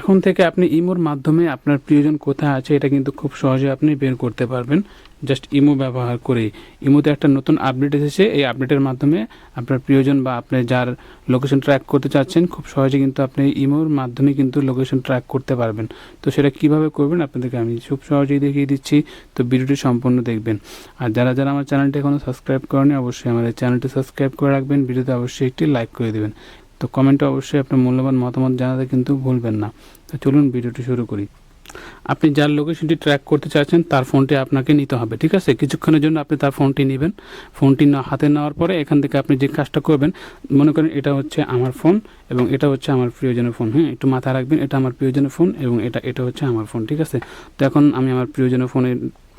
এখন থেকে আপনি ইমোর মাধ্যমে আপনার প্রিয়জন কোথায় আছে, এটা কিন্তু খুব সহজে আপনি বের করতে পারবেন। জাস্ট ইমো ব্যবহার করে ইমোতে একটা নতুন আপডেট এসেছে, এই আপডেটের মাধ্যমে আপনার প্রিয়জন বা আপনি যার লোকেশন ট্র্যাক করতে চাচ্ছেন, খুব সহজে কিন্তু আপনি ইমোর মাধ্যমে কিন্তু লোকেশন ট্র্যাক করতে পারবেন। তো সেটা কীভাবে করবেন আপনাদেরকে আমি খুব সহজেই দেখিয়ে দিচ্ছি, তো ভিডিওটি সম্পূর্ণ দেখবেন। আর যারা যারা আমার চ্যানেলটি এখনও সাবস্ক্রাইব করেনি অবশ্যই এই চ্যানেলটি সাবস্ক্রাইব করে রাখবেন, ভিডিওতে অবশ্যই একটি লাইক করে দেবেন। তো কমেন্টে অবশ্যই আপনার মূল্যবান মতামত জানাতে কিন্তু ভুলবেন না। তো চলুন ভিডিওটি শুরু করি। আপনি যার লোকেশনটি ট্র্যাক করতে চাচ্ছেন তার ফোনটি আপনাকে নিতে হবে, ঠিক আছে? কিছুক্ষণের জন্য আপনি তার ফোনটি নেবেন। ফোনটি না হাতে নেওয়ার পরে এখান থেকে আপনি যে কাজটা করবেন, মনে করেন এটা হচ্ছে আমার ফোন এবং এটা হচ্ছে আমার প্রিয়জনের ফোন হ্যাঁ একটু মাথায় রাখবেন, এটা আমার প্রিয়জনের ফোন এবং এটা এটা হচ্ছে আমার ফোন ঠিক আছে? তো এখন আমি আমার প্রিয়জনের ফোনে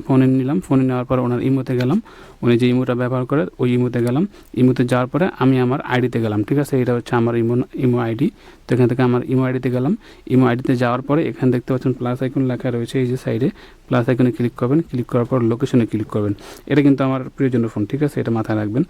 ফোনে নিলাম, ফোনে নেওয়ার পর ওনার ইমোতে গেলাম। উনি যে ইমোটা ব্যবহার করে, ওই ইমোতে গেলাম। ইমোতে যাওয়ার পরে আমি আমার আইডিতে গেলাম, ঠিক আছে? এটা হচ্ছে আমার ইমো ইমো আইডি। তো এখান থেকে আমার ইমো আইডিতে গেলাম। ইমো আইডিতে যাওয়ার পরে এখানে দেখতে পাচ্ছেন প্লাস আইকন লেখা রয়েছে এই যে সাইডে প্লাস আইকনে ক্লিক করবেন ক্লিক করার পর লোকেশনে ক্লিক করবেন। এটা কিন্তু আমার প্রিয়জনের ফোন ঠিক আছে? এটা মাথায় রাখবেন।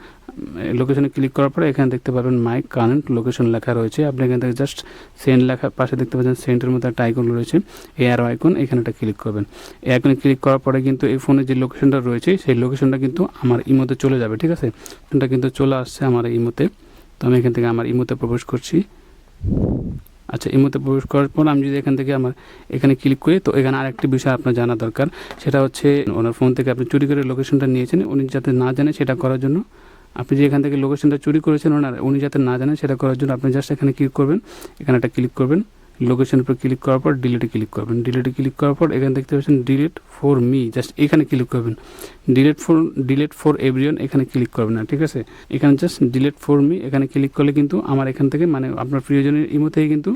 লোকেশনে ক্লিক করার পরে এখানে দেখতে পারবেন মাই কারেন্ট লোকেশন লেখা রয়েছে। আপনি এখান থেকে জাস্ট সেন্ড লেখা, পাশে দেখতে পাচ্ছেন সেন্টের মধ্যে একটা আইকন রয়েছে। এই অ্যারো আইকন এখানে একটা ক্লিক করবেন। এই আইকনে ক্লিক করার পরে কিন্তু এই ফোনে যে লোকেশনটা রয়েছে, সেই লোকেশনটা কিন্তু আমার ইমোতে চলে যাবে, ঠিক আছে? ফোনটা কিন্তু চলে আসছে আমার ইমোতে। তো আমি এখান থেকে আমার ইমোতে প্রবেশ করছি। আচ্ছা ইমোতে প্রবেশ করার পর আমি যদি এখান থেকে আমার এখানে ক্লিক করি, তো এখানে আরেকটি বিষয় আপনার জানা দরকার। সেটা হচ্ছে ওনার ফোন থেকে আপনি চুরি করে লোকেশনটা নিয়েছেন, উনি যাতে না জানে সেটা করার জন্য। আপনি যে এখান থেকে লোকেশনটা চুরি করেছেন ওনার, উনি যাতে না জানেন সেটা করার জন্য আপনি জাস্ট এখানে ক্লিক করবেন। এখানে একটা ক্লিক করবেন। লোকেশনের উপর ক্লিক করার পর ডিলিটে ক্লিক করবেন। ডিলিটে ক্লিক করার পর এখানে দেখতে পাচ্ছেন ডিলিট ফর মি জাস্ট এখানে ক্লিক করবেন। Delete for delete for everyone এখানে ক্লিক করবেন না, ঠিক আছে? এখানে জাস্ট ডিলিট ফর মি এখানে ক্লিক করলে কিন্তু আমার এখান থেকে মানে আপনার প্রিয়জনের ইমো থেকে কিন্তু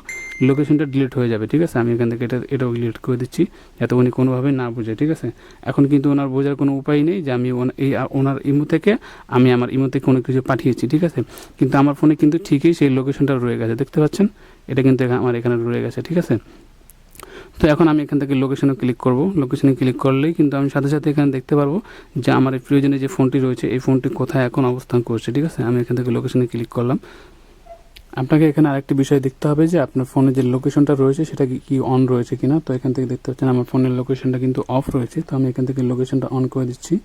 লোকেশনটা ডিলিট হয়ে যাবে, ঠিক আছে? আমি এখান থেকে এটা এটাও ডিলিট করে দিচ্ছি, যাতে উনি কোনোভাবে না বোঝে, ঠিক আছে? এখন কিন্তু ওনার বোঝার কোনো উপায় নেই যে আমি এই ওনার ইমো থেকে আমি আমার ইমো থেকে কোনো কিছু পাঠিয়েছি, ঠিক আছে? কিন্তু আমার ফোনে কিন্তু ঠিকই সেই লোকেশনটা রয়ে গেছে, দেখতে পাচ্ছেন? এটা কিন্তু আমার এখানে রয়ে গেছে, ঠিক আছে? তো এখন আমি এখান থেকে লোকেশনে ক্লিক করব। লোকেশনে ক্লিক করলেই কিন্তু আমি সাথে সাথে এখানে দেখতে পারব যে আমার এই প্রিয়জনের যে ফোনটি রয়েছে, এই ফোনটি কোথায় এখন অবস্থান করছে, ঠিক আছে? আমি এখান থেকে লোকেশনে ক্লিক করলাম। আপনাকে এখানে আরেকটি বিষয় দেখতে হবে যে আপনার ফোনে যে লোকেশনটা রয়েছে, সেটা কি- কি অন রয়েছে কিনা? তো এখান থেকে দেখতে পাচ্ছেন আমার ফোনের লোকেশনটা কিন্তু অফ রয়েছে। তো আমি এখান থেকে লোকেশনটা অন করে দিচ্ছি।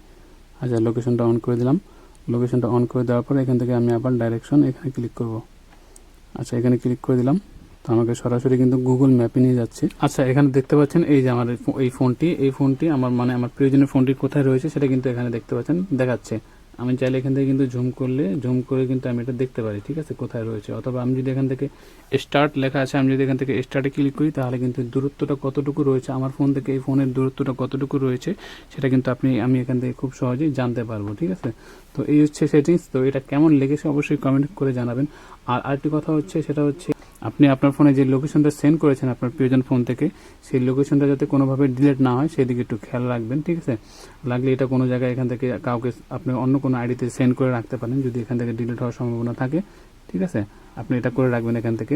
আচ্ছা লোকেশনটা অন করে দিলাম। লোকেশনটা অন করে দেওয়ার পর এখান থেকে আমি আবার ডাইরেকশন এখানে ক্লিক করব। আচ্ছা এখানে ক্লিক করে দিলাম। তো আমাকে সরাসরি কিন্তু গুগল ম্যাপে নিয়ে যাচ্ছে। আচ্ছা এখানে দেখতে পাচ্ছেন এই যে আমার এই ফোনটি এই ফোনটি আমার মানে আমার প্রয়োজনীয় ফোনটি কোথায় রয়েছে সেটা কিন্তু এখানে দেখতে পাচ্ছেন, দেখাচ্ছে। আমি চাইলে এখান থেকে কিন্তু জুম করলে জুম করে কিন্তু আমি এটা দেখতে পারি, ঠিক আছে, কোথায় রয়েছে? অথবা আমি যদি এখান থেকে স্টার্ট লেখা আছে, আমি যদি এখান থেকে স্টার্টে ক্লিক করি, তাহলে কিন্তু দূরত্বটা কতটুকু রয়েছে, আমার ফোন থেকে এই ফোনের দূরত্বটা কতটুকু রয়েছে, সেটা কিন্তু আপনি, আমি এখান থেকে খুব সহজেই জানতে পারব, ঠিক আছে? তো এই হচ্ছে সেটিংস তো এটা কেমন লেগেছে অবশ্যই কমেন্ট করে জানাবেন। আর আরেকটি কথা হচ্ছে, সেটা হচ্ছে আপনি আপনার ফোনে যে লোকেশনটা সেন্ড করেছেন আপনার প্রিয়জন ফোন থেকে, সেই লোকেশনটা যাতে কোনোভাবে ডিলেট না হয়, সেদিকে একটু খেয়াল রাখবেন, ঠিক আছে? লাগলে এটা কোনো জায়গায় এখান থেকে কাউকে আপনি অন্য কোনো আইডিতে সেন্ড করে রাখতে পারেন, যদি এখান থেকে ডিলেট হওয়ার সম্ভাবনা থাকে, ঠিক আছে? আপনি এটা করে রাখবেন এখান থেকে।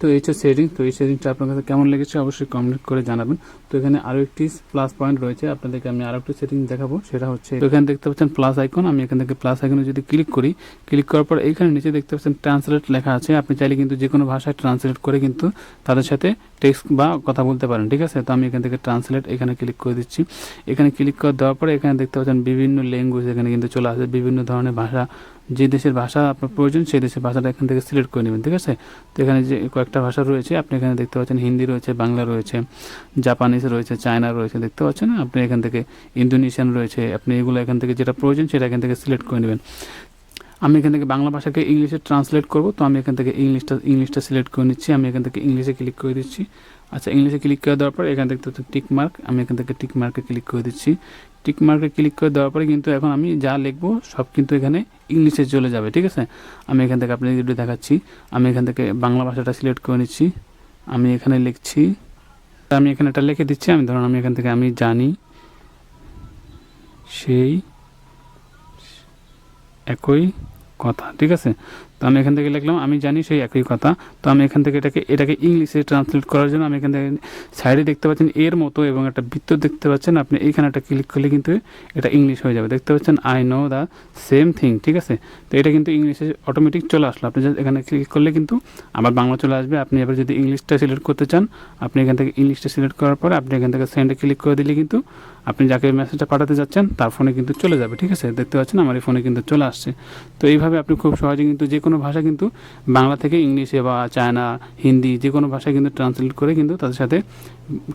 তো এই হচ্ছে সেটিংস তো এই সেটিংসটা আপনার কাছে কেমন লেগেছে অবশ্যই কমেন্ট করে জানাবেন। তো এখানে আরও একটি প্লাস পয়েন্ট রয়েছে, আপনাদেরকে আমি আরও একটি সেটিং দেখাবো, সেটা হচ্ছে তো এখানে দেখতে পাচ্ছেন প্লাস আইকন আমি এখান থেকে প্লাস আইকনে যদি ক্লিক করি ক্লিক করার পর এইখানে নিচে দেখতে পাচ্ছেন ট্রান্সলেট লেখা আছে। আপনি চাইলে কিন্তু যে কোনো ভাষায় ট্রান্সলেট করে কিন্তু তাদের সাথে টেক্সট বা কথা বলতে পারেন, ঠিক আছে? তো আমি এখান থেকে ট্রান্সলেট এখানে ক্লিক করে দিচ্ছি। এখানে ক্লিক করে দেওয়ার পরে এখানে দেখতে পাচ্ছেন বিভিন্ন ল্যাঙ্গুয়েজ এখানে কিন্তু চলে আসে, বিভিন্ন ধরনের ভাষা যে দেশের ভাষা আপনার প্রয়োজন, সেই দেশের ভাষাটা এখান থেকে সিলেক্ট করে নেবেন, ঠিক আছে? তো এখানে যে কয়েকটা ভাষা রয়েছে, আপনি এখানে দেখতে পাচ্ছেন হিন্দি রয়েছে, বাংলা রয়েছে, জাপানিজ রয়েছে, চায়না রয়েছে, দেখতে পাচ্ছেন? আপনি এখান থেকে ইন্দোনেশিয়ান রয়েছে, আপনি এগুলো এখান থেকে যেটা প্রয়োজন, সেটা এখান থেকে সিলেক্ট করে নেবেন। আমি এখান থেকে বাংলা ভাষাকে ইংলিশে ট্রান্সলেট করব, তো আমি এখান থেকে ইংলিশটা ইংলিশটা সিলেক্ট করে নিচ্ছি, আমি এখান থেকে ইংলিশে ক্লিক করে দিচ্ছি। আচ্ছা ইংলিশে ক্লিক করে দেওয়ার পর এখান থেকে টিক মার্ক আমি এখান থেকে টিক মার্কে ক্লিক করে দিচ্ছি। টিক মার্কে ক্লিক করে দেওয়ার পরে কিন্তু এখন আমি যা লিখব সব কিন্তু এখানে ইংলিশে চলে যাবে, ঠিক আছে? আমি এখান থেকে আপনাদের একটু দেখাচ্ছি। আমি এখান থেকে বাংলা ভাষাটা সিলেক্ট করে নিচ্ছি। আমি এখানে লিখছি। আমি এখানে এটা লিখে দিচ্ছি। আমি ধরুন আমি এখান থেকে আমি জানি সেই একই কথা, ঠিক আছে? তো আমি এখান থেকে লিখলাম, আমি জানি সেই একই কথা। তো আমি এখান থেকে এটাকে এটাকে ইংলিশে ট্রান্সলেট করার জন্য আমি এখান থেকে সাইডে দেখতে পাচ্ছেন এর মতো এবং একটা বৃত্ত দেখতে পাচ্ছেন। আপনি এইখানে একটা ক্লিক করলে কিন্তু এটা ইংলিশ হয়ে যাবে। দেখতে পাচ্ছেন I know the same thing ঠিক আছে? তো এটা কিন্তু ইংলিশে অটোমেটিক চলে আসলো। আপনি এখানে ক্লিক করলে কিন্তু আবার বাংলা চলে আসবে। আপনি এবার যদি ইংলিশটা সিলেক্ট করতে চান, আপনি এখান থেকে ইংলিশটা সিলেক্ট করার পরে আপনি এখান থেকে সেন্ডে ক্লিক করে দিলে কিন্তু আপনি যাকে মেসেজটা পাঠাতে যাচ্ছেন, তার ফোনে কিন্তু চলে যাবে, ঠিক আছে? দেখতে পাচ্ছেন, আমার এই ফোনে কিন্তু চলে আসছে। তো এইভাবে আপনি খুব সহজে কিন্তু যে কোনো ভাষা কিন্তু বাংলা থেকে ইংলিশে বা চায়না, হিন্দি যে কোনো ভাষায় কিন্তু ট্রান্সলেট করে কিন্তু তাদের সাথে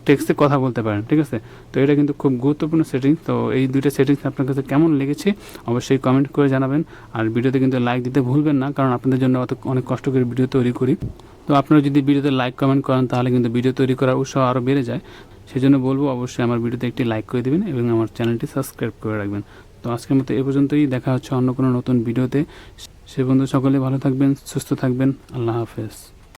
টেক্সটে কথা বলতে পারেন, ঠিক আছে? তো এটা কিন্তু খুব গুরুত্বপূর্ণ সেটিংস তো এই দুইটা সেটিংস আপনার কাছে কেমন লেগেছে অবশ্যই কমেন্ট করে জানাবেন। আর ভিডিওতে কিন্তু লাইক দিতে ভুলবেন না, কারণ আপনাদের জন্য অত অনেক কষ্ট করে ভিডিও তৈরি করি। তো আপনারা যদি ভিডিওতে লাইক কমেন্ট করেন, তাহলে কিন্তু ভিডিও তৈরি করার উৎসাহ আরও বেড়ে যায়। সেই জন্য বলব অবশ্যই আমার ভিডিওতে একটি লাইক করে দেবেন এবং আমার চ্যানেলটি সাবস্ক্রাইব করে রাখবেন। তো আজকের মতো এ পর্যন্তই। দেখা হচ্ছে অন্য কোনো নতুন ভিডিওতে। সে বন্ধু সকলে ভালো থাকবেন সুস্থ থাকবেন। আল্লাহ হাফেজ।